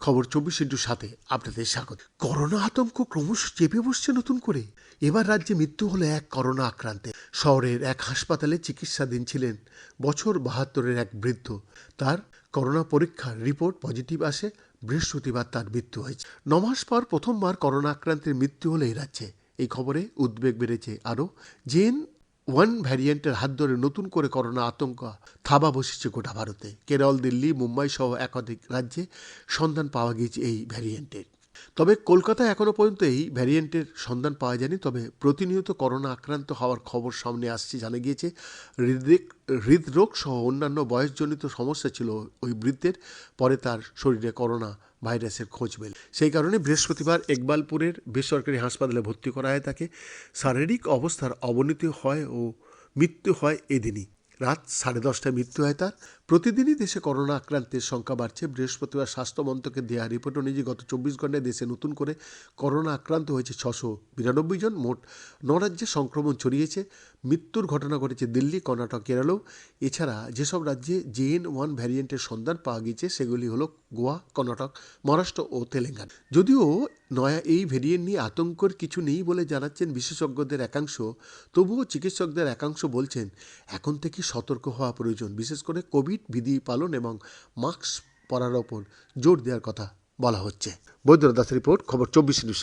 খবর চব্বিশ ইন্টুর সাথে আপনাদের স্বাগত। করোনা আতঙ্ক ক্রমশ চেপে বসছে নতুন করে। এবার রাজ্যে মৃত্যু হলো এক করোনা আক্রান্তে। শহরের এক হাসপাতালে চিকিৎসাধীন ছিলেন বছর বাহাত্তরের এক বৃদ্ধ। তার করোনা পরীক্ষার রিপোর্ট পজিটিভ আসে, বৃহস্পতিবার তার মৃত্যু হয়েছে। নমাস পর প্রথমবার করোনা আক্রান্তের মৃত্যু হলো এই রাজ্যে। এই খবরে উদ্বেগ বেড়েছে আরও। জেন ওয়ান ভ্যারিয়েন্টের হাত ধরে নতুন করে করোনা আতঙ্ক থাবা বসেছে গোটা ভারতে। কেরল, দিল্লি, মুম্বাই সহ একাধিক রাজ্যে সন্ধান পাওয়া গিয়েছে এই ভ্যারিয়েন্টের তবে কলকাতায় এখনও পর্যন্ত এই ভ্যারিয়েন্টের সন্ধান পাওয়া যায়নি। তবে প্রতিনিয়ত করোনা আক্রান্ত হওয়ার খবর সামনে আসছে, জানা গিয়েছে। হৃদরোগ হৃদরোগ সহ অন্যান্য বয়সজনিত সমস্যা ছিল ওই বৃদ্ধের, পরে তার শরীরে করোনা ভাইরাসের খোঁজ মেলে। সেই কারণে বৃহস্পতিবার ইকবালপুরের বেসরকারি হাসপাতালে ভর্তি করা হয় তাকে। শারীরিক অবস্থার অবনতি হয় ও মৃত্যু হয় এদিনই। রাত সাড়ে দশটায় মৃত্যু হয় তার। প্রতিদিনই দেশে করোনা আক্রান্তের সংখ্যা বাড়ছে। বৃহস্পতিবার স্বাস্থ্য মন্ত্রকের দেওয়া রিপোর্ট অনুযায়ী গত চব্বিশ ঘন্টায় দেশে নতুন করে করোনা আক্রান্ত হয়েছে ছশো বিরানব্বই জন। মোট ন রাজ্যে সংক্রমণ ছড়িয়েছে। মৃত্যুর ঘটনা ঘটেছে দিল্লি, কর্ণাটক, কেরলেও। এছাড়া যেসব রাজ্যে জেএন ওয়ান ভ্যারিয়েন্টের সন্ধান পাওয়া গিয়েছে, সেগুলি হলো গোয়া, কর্ণাটক, মহারাষ্ট্র ও তেলেঙ্গানা। যদিও নয়া এই ভেরিয়েন্ট নিয়ে আতঙ্কর কিছু নেই বলে জানাচ্ছেন বিশেষজ্ঞদের একাংশ, তবুও চিকিৎসকদের একাংশ বলছেন, এখন থেকে সতর্ক হওয়া প্রয়োজন, বিশেষ করে কোভিড বিধি পালন এবং মাস্ক পরার ওপর জোর দেওয়ার কথা বলা হচ্ছে। বৈদ্যনাথ দাস রিপোর্ট, খবর চব্বিশ নিউজ